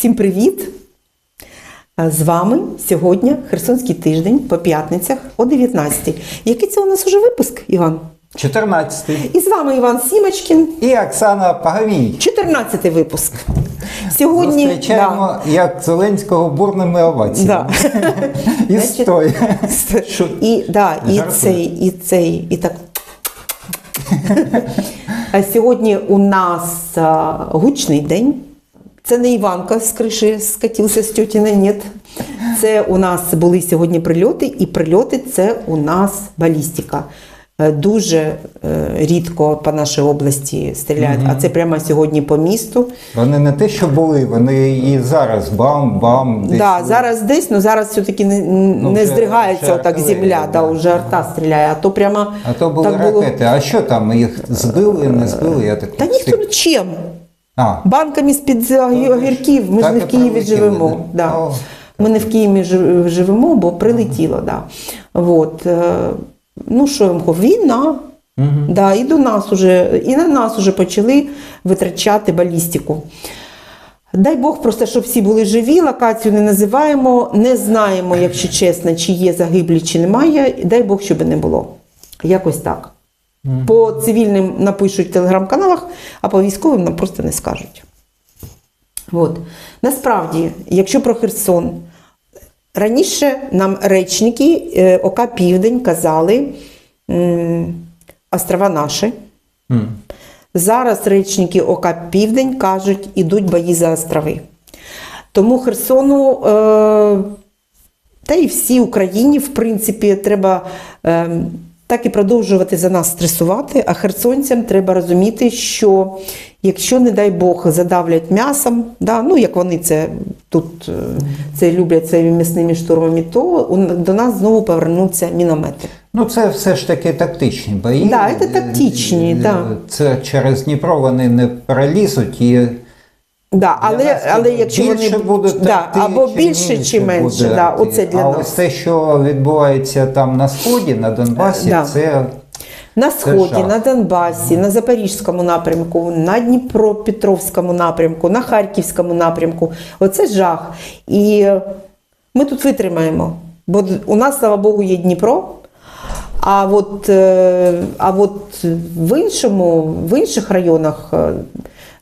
Всім привіт! З вами сьогодні Херсонський тиждень по п'ятницях о 19 Який це у нас уже випуск, Іван? 14 І з вами Іван Сімочкін, і Оксана Пагавій. 14 випуск. Сьогодні Зустрічаємо як Зеленського бурними оваціями. І Значить, стой. да. і, да, і цей, і цей, і так. А сьогодні у нас гучний день. Це не Іванка з криші скатився з тьотіни, ні. Це у нас були сьогодні прильоти, і прильоти це у нас балістика. Е, Дуже е, рідко по нашій області стріляють, а це прямо сьогодні по місту. Вони не те, що були, вони і зараз бам-бам. десь Да, зараз десь, але зараз все-таки не, не вже- здригається отак земля, да, да. вже арта стріляє, а то прямо А то були так було. ракети. А що там? Їх збили, не збили? Я так Та ніхто ну, чим? А, Банками з-під огірків. Ми ж не в Києві живемо. да? Да. О, Ми не в Києві живемо, бо прилетіло. Да. Вот. е, Ну, що я вам кажу, війна. Да, і до нас уже, і на нас уже почали витрачати балістику. Дай Бог просто, щоб всі були живі, локацію не називаємо, не знаємо, якщо чесно, чи є загиблі, чи немає. Дай Бог, щоб не було. Якось так. По цивільним напишуть в телеграм-каналах, а по військовим нам просто не скажуть. От. Насправді, якщо про Херсон, раніше нам речники е, ОК Південь казали острова наші. м. Зараз речники ОК Південь кажуть, ідуть бої за острови. Тому Херсону е, та й всій Україні, в принципі, треба е, так і продовжувати за нас стресувати. А херсонцям треба розуміти, що якщо, не дай Бог, задавлять м'ясом, да, ну як вони це тут е, це люблять своїми м'ясними штурмами, то до нас знову повернуться міномети. Ну, це все ж таки тактичні бої. Да, це тактичні, Е, да. Це через Дніпро вони не перелізуть і Да, але, але якщо більше вони буде да, або чи більше, чи менше, буде да, оце для а нас. ось те, що відбувається там на сході, на Донбасі, Да. це На сході, жах. на Донбасі, на Запорізькому напрямку, на Дніпропетровському напрямку, на Харківському напрямку. Оце жах. І ми тут витримаємо. Бо у нас, слава Богу, є Дніпро. А от, е, а от в іншому, в інших районах, е,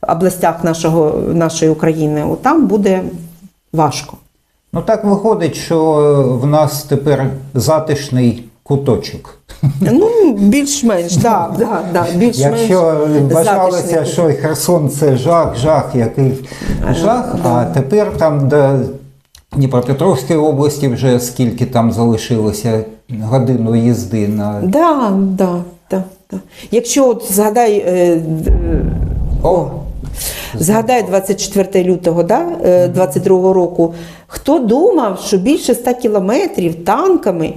областях нашого, нашої України, там буде важко. ну так виходить, що в нас тепер затишний куточок. Ну, більш-менш, да, да, да, більш-менш. Якщо вважалося, що Херсон це жах, жах, який жах, а тепер там до Дніпропетровської області вже скільки там залишилося годину їзди на Да, да, да, да. Якщо от згадай, е, е, о, згадай 24 лютого, да, е, 22 року, хто думав, що більше 100 кілометрів танками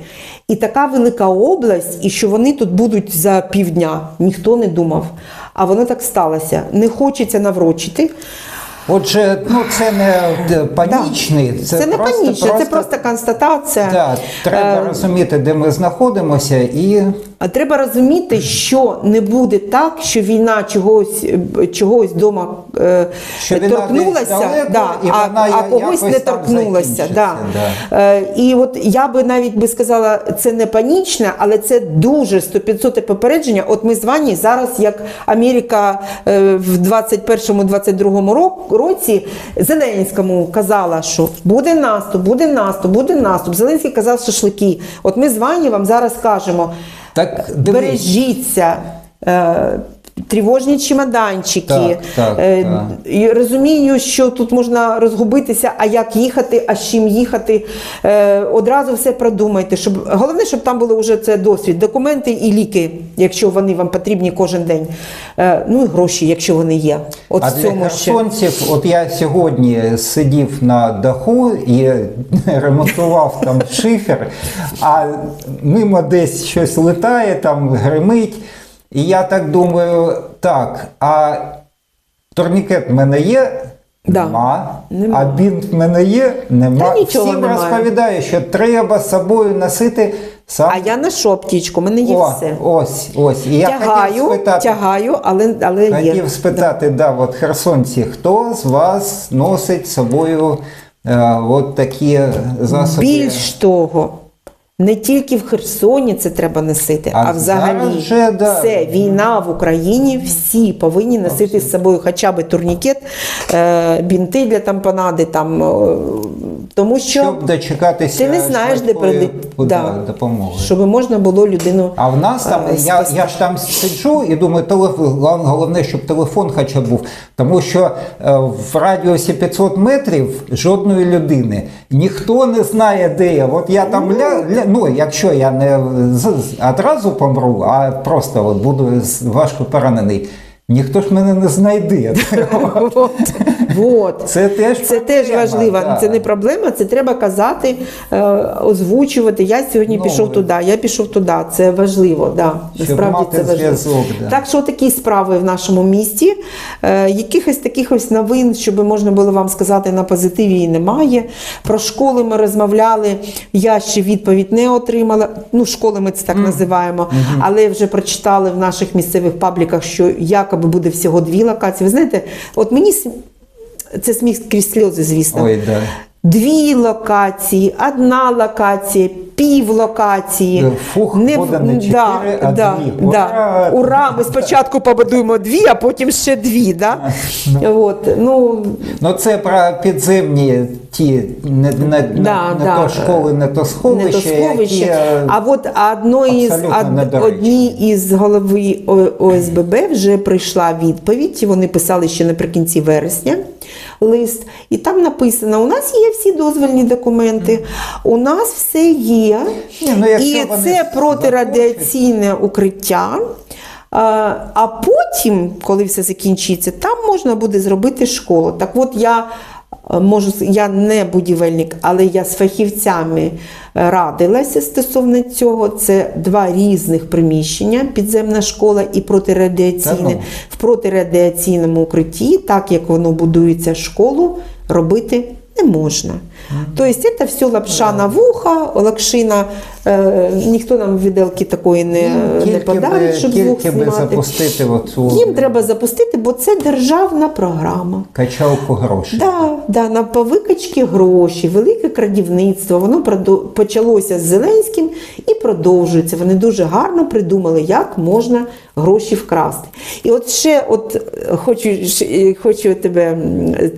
і така велика область, і що вони тут будуть за півдня, ніхто не думав. А воно так сталося. Не хочеться наврочити. Отже, ну це не е, панічний, Це, це, не просто, панічно, це просто констатація. Да, треба Е, розуміти, де ми знаходимося, і А треба розуміти, що не буде так, що війна чогось е, чогось вдома е, Що торкнулася, далеко, да, і а, вона а когось не торкнулася. закінчиться, Да. Е, і от я би навіть би сказала, це не панічне, але це дуже 100-500 попередження. От ми з вами зараз, як Америка е, в 21-22 році Зеленському казала, що буде наступ, буде наступ, буде наступ. Зеленський казав шашлики. От ми з вами вам зараз кажемо. Так дивись. Бережіться. Тривожні чемоданчики. Так, так, Е, так. І розумію, що тут можна розгубитися, а як їхати, а з чим їхати. Е, одразу все продумайте. Щоб, головне, щоб там було вже це досвід, документи і ліки, якщо вони вам потрібні кожен день. Е, ну і гроші, якщо вони є. От А для цьому ще. от я сьогодні сидів на даху і ремонтував там шифер, а мимо десь щось летає, там гримить. І я так думаю, так, а турнікет в мене є? Да. Нема. Нема. А бінт в мене є? Нема. Та нічого Всім немає. розповідаю, що треба з собою носити Сам? А я ношу аптечку, у мене є О, все. ось, ось. І я тягаю, хотів спитати, тягаю, але, але є. хотів спитати, да. от херсонці, хто з вас носить з собою е, от такі засоби? Більш того, не тільки в Херсоні це треба носити, а, А взагалі вже, да. все, війна в Україні, всі повинні носити з собою хоча б турнікет, е, бінти для тампонади, там, тому що Щоб дочекатися ти не знаєш, де прийде да, допомоги. щоб можна було людину. А в нас там, е, я, я ж там сиджу і думаю, телефон, головне, щоб телефон хоча б був. Тому що е, в радіусі 500 метрів жодної людини. Ніхто не знає, де я. От я там ля, ля, ну, якщо я не з- одразу помру, а просто от буду важко поранений, ніхто ж мене не знайде. От, от. Це теж Це теж важливо. да. Це не проблема, це треба казати, е, озвучувати. Я сьогодні Ну, пішов туди, я пішов туди. Це важливо. Да. Щоб Насправді мати це важливо. зв'язок, да. Так що такі справи в нашому місті. Е, якихось таких ось новин, щоб можна було вам сказати на позитиві, і немає. Про школи ми розмовляли. Я ще відповідь не отримала. Ну, школи ми це так називаємо, але вже прочитали в наших місцевих пабліках, що якоби буде всього дві локації. Ви знаєте, от мені це сміх крізь сльози, звісно. Ой, да. Дві локації, одна локація, пів локації. Е, фух, буде не чотири, а да, дві. Да. Ура! Ура! Ми спочатку побудуємо дві, а потім ще дві. Да? От, ну, Ну це про підземні ті не, не, не, Да, не да. то школи, не то сховища, не то сховище. які А от одно із, од, із голови ОСББ вже прийшла відповідь. Вони писали ще наприкінці вересня лист. І там написано: у нас є всі дозвольні документи, у нас все є. Ну, і це протирадіаційне укриття. А потім, коли все закінчиться, там можна буде зробити школу. Так от я можу, с- я не будівельник, але я з фахівцями е, радилася стосовно цього. Це два різних приміщення: підземна школа і протирадіаційне. Ну. В протирадіаційному укритті, так як воно будується школу, робити не можна. Тобто це все лапша на вуха, лакшина, е, ніхто нам виделки такої не, їм не подарить, щоб звук знімати. запустити оцю Їм треба запустити, бо це державна програма. качалку грошей. Да, да, на повикачки гроші, велике крадівництво. Воно почалося з Зеленським і продовжується. Вони дуже гарно придумали, як можна гроші вкрасти. І от ще, от е, хочу, е, хочу тебе,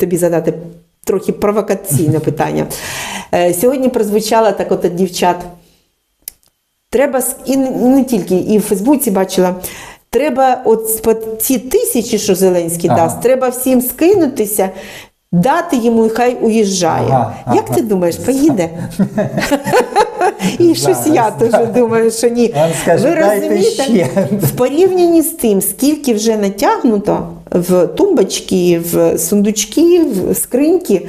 тобі задати трохи провокаційне питання. Е, Сьогодні прозвучала так от від дівчат. Треба і не, тільки, і в Фейсбуці бачила. Треба от ці тисячі, що Зеленський Ага. дасть, треба всім скинутися, дати йому і хай уїжджає. Ага, Як ага. ти думаєш, поїде? І щось я теж думаю, що ні. Ви розумієте, ще». в порівнянні з тим, скільки вже натягнуто в тумбочки, в сундучки, в скриньки,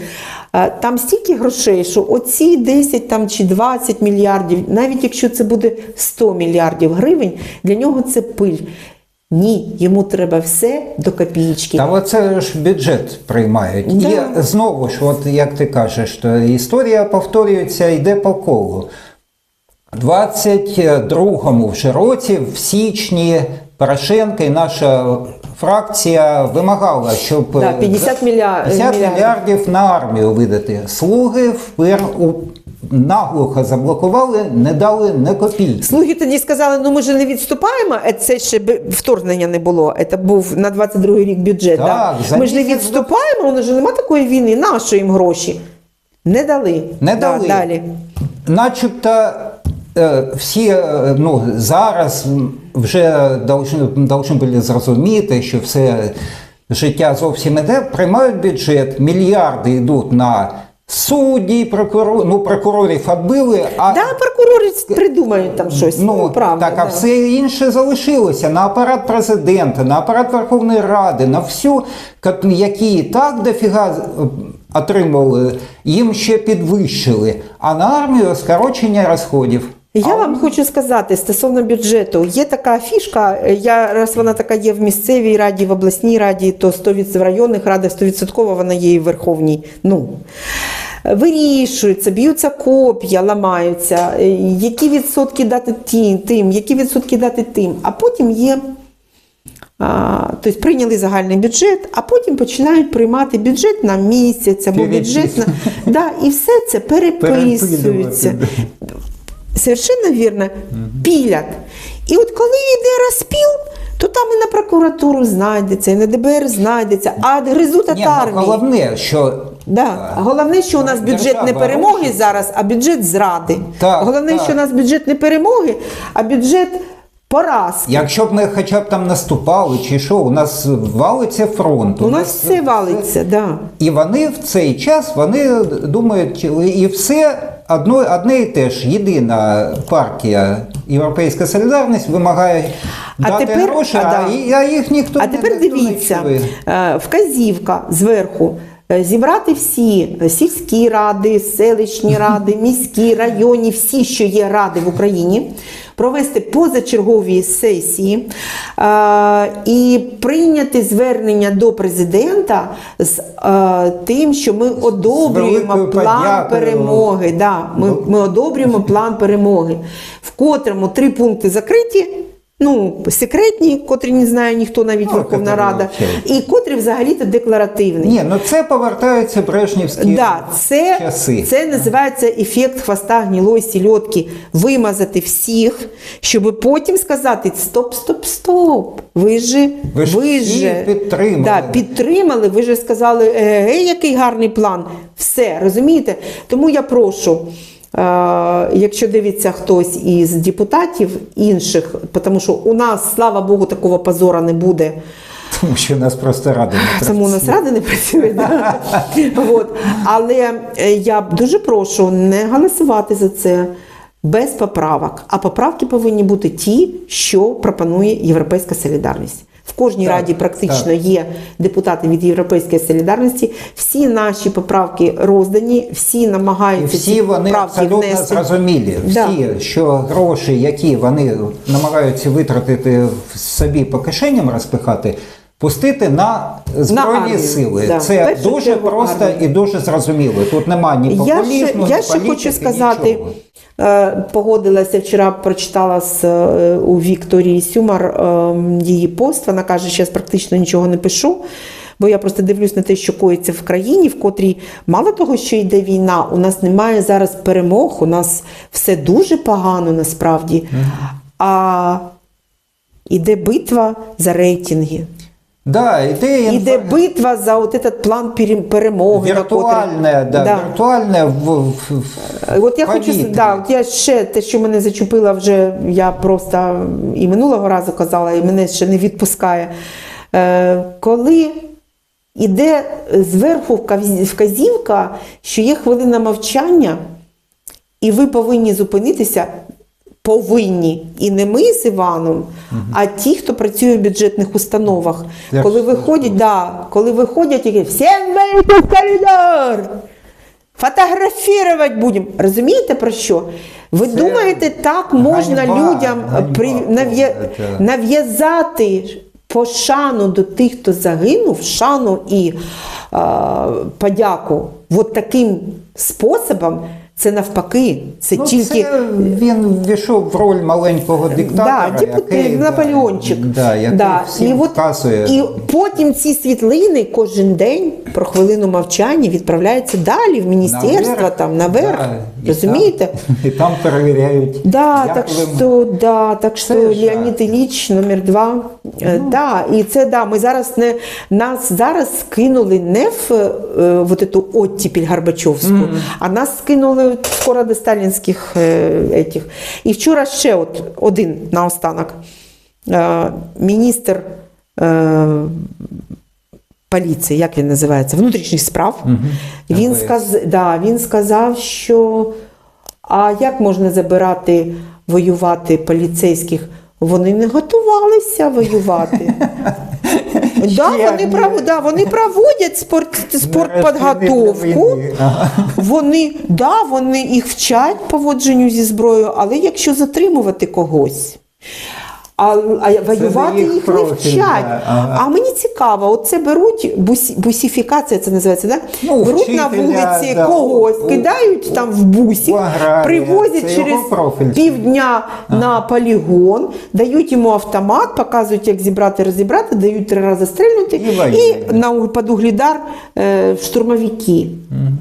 там стільки грошей, що оці 10 там, чи 20 мільярдів, навіть якщо це буде 100 мільярдів гривень, для нього це пиль. Ні, йому треба все до копієчки. Та оце ж бюджет приймають. Да. І знову ж, от як ти кажеш, то історія повторюється, йде по колу. У 22-му вже році, в січні, Порошенко і наша фракція вимагала, щоб Да, е, 50 мілья- 50 мільярдів. мільярдів на армію видати. Слуги впер у наглухо заблокували, не дали не копійки. Слуги тоді сказали, ну ми ж не відступаємо, це ще б- вторгнення не було. Це був на 22-й рік бюджет. Так, да? за Ми ж не місяць до- відступаємо, у нас же нема такої війни, нащо їм гроші? Не дали. Не Да, дали. далі. Начебто е, всі е, ну, зараз вже должны були зрозуміти, що все життя зовсім іде, приймають бюджет, мільярди йдуть на судді, прокурор, ну, прокурорів відбили, а Да, прокурори придумають там щось. Ну, Ну, правда. так, а да. все інше залишилося на апарат президента, на апарат Верховної Ради, на всю, які і так дофіга отримували, їм ще підвищили. А на армію скорочення розходів. Я вам хочу сказати стосовно бюджету, є така фішка. Я раз вона така є в місцевій раді, в обласній раді, то 100% в районних радах 100% вона є і в Верховній. Ну вирішуються, б'ються коп'я, ламаються, е, які відсотки дати тим, тим, які відсотки дати тим. А потім є. А, тобто прийняли загальний бюджет, а потім починають приймати бюджет на місяць або бюджет на да, і все це переписується. Совершенно вірно, пілять. І от коли йде розпіл, то там і на прокуратуру знайдеться, і на ДБР знайдеться, а гризуть Ні, ну, головне, що Да. Головне, що у нас бюджет не перемоги зараз, а бюджет зради. Так, Головне, так. що у нас бюджет не перемоги, а бюджет поразки. якщо б ми хоча б там наступали чи що, у нас валиться фронт. У нас все валиться, да. І вони в цей час вони думають, і все одно, одне і те ж. Єдина партія Європейська Солідарність вимагає А дати тепер- гроші, а, а, да. а їх ніхто А не тепер дивіться, не вказівка зверху. Е, Зібрати всі е, сільські ради, селищні ради, міські, районні, всі, що є ради в Україні, провести позачергові сесії е, і прийняти звернення до президента з тим, що ми одобрюємо план перемоги. Да, ми, ми одобрюємо план перемоги, в котрому три пункти закриті. Ну, секретні, котрі не знає ніхто, навіть Ну, Верховна Рада, і котрі взагалі-то декларативний. Ні, ну це повертаються брежнівські Да, це, часи. це називається ефект хвоста гнілої сільотки. Вимазати всіх, щоб потім сказати: стоп, стоп, стоп. Ви ж Ви ж всі підтримали. Да, підтримали, ви ж сказали, гей, який гарний план. Все, розумієте? Тому я прошу. Е, Якщо дивиться хтось із депутатів інших, тому що у нас, слава Богу, такого позора не буде. Тому що нас просто ради не Тому у нас ради не працює. Да? От. Але е, я дуже прошу не голосувати за це без поправок. А поправки повинні бути ті, що пропонує Європейська солідарність. В кожній Так, раді практично так. є депутати від Європейської солідарності. Всі наші поправки роздані, всі І намагаються всі ці вони поправки абсолютно внести. зрозумілі. Да. Всі, що гроші, які вони намагаються витратити в собі по кишеням розпихати, пустити на збройні армію, сили. да. Це першу дуже просто армію. і дуже зрозуміло. Тут немає ні Я ще, ні я ще політики, хочу сказати, нічого. е, погодилася вчора, прочитала з, е, у Вікторії Сюмар е, її пост. Вона каже, що я практично нічого не пишу. Бо я просто дивлюсь на те, що коїться в країні, в котрій мало того, що йде війна, у нас немає зараз перемог, у нас все дуже погано насправді. А іде битва за рейтинги. Да, ідея Іде битва за от этот план перемоги. віртуальне, да, Да. віртуальне в, в, в Е, От я хочу да, от я ще те, що мене зачепила вже, я просто і минулого разу казала, і мене ще не відпускає. Е, коли іде зверху вказівка, що є хвилина мовчання, і ви повинні зупинитися. Повинні і не ми з Іваном, а ті, хто працює в бюджетних установах. Як коли виходять, да, коли виходять і кажуть, всім вийти в коридор! Фотографувати будемо. Розумієте про що? Ви Це думаєте, так можна ганьба, людям ганьба нав'язати пошану до тих, хто загинув, шану і е, подяку от таким способом, це навпаки. Це Ну, тільки. це він ввійшов в роль маленького диктатора, Да, депутат, який, Наполеончик. да, який Да. всім І, от, вказує. і потім ці світлини кожен день про хвилину мовчання відправляються далі в міністерство, Наверх, там наверх. да, і Розумієте? там- І там перевіряють. Да, так ви- що, да, так що Леонід Ілліч номер два. Е, Да, і це да, ми зараз не нас зараз скинули не в е, вот эту оттіпіль Горбачовську, а нас скинули скоро до сталінських етіх. І вчора ще от один наостанок. Е, міністр е, поліції, як він називається, внутрішніх справ. Він, сказ, да, він сказав, що а як можна забирати воювати поліцейських? Вони не готувалися воювати. Да, вони, прав... да, вони проводять спорт... спортподготовку. Вони, да, вони їх вчать поводженню зі зброєю, але якщо затримувати когось. А, а воювати їх їх не вчать. да, ага. А мені цікаво, от це беруть бусі, бусифікація, це називається, да? Ну, беруть на вулиці да, когось, у- кидають там в аграрія, привозять це через профіль. півдня на полігон, дають йому автомат, показують, як зібрати, розібрати, дають три рази стрільнути І і на у- під углідар е, штурмовики.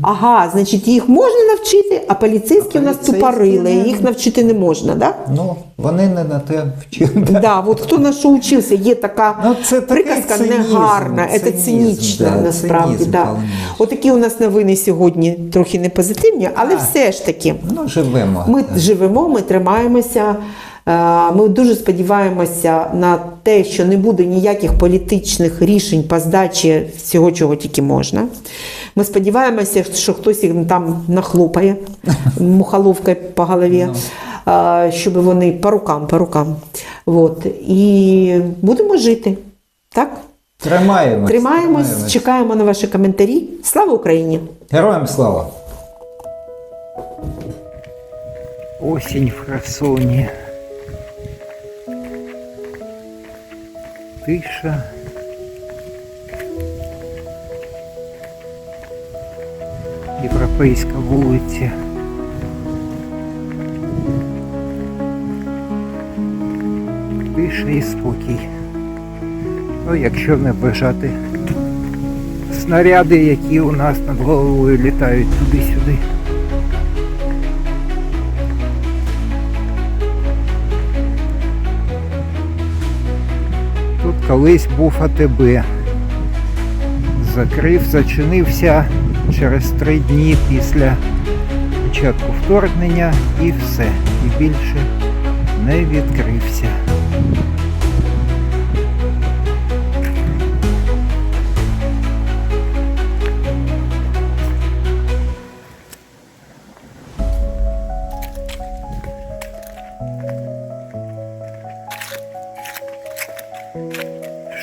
Ага, значить, їх можна навчити, а поліцейські А у нас поліцейські тупорили, не- їх навчити не можна, да? Ну, вони не на те вчили. Да, от хто на що учився, є така Ну, це приказка цинізм, негарна, це цинічно да, насправді. Да. Отакі у нас новини сьогодні трохи не позитивні, але все ж таки. Ну, живемо. Ми живемо, ми тримаємося. е, Ми дуже сподіваємося на те, що не буде ніяких політичних рішень по здачі всього, чого тільки можна. Ми сподіваємося, що хтось їх там нахлопає мухоловкою по голові, е, щоб вони по рукам, по рукам. От. І будемо жити. Так? Тримаємось. Тримаємось, чекаємо на ваші коментарі. Слава Україні! Героям слава! Осінь в Херсоні. Тиша. Європейська вулиця. Тиша спокій. Ну, якщо не вважати снаряди, які у нас над головою літають туди-сюди. Тут колись був АТБ. Закрив, зачинився через три дні після початку вторгнення і все. І більше не відкрився.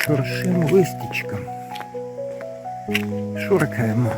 Шуршим листічком. Шуркаємо.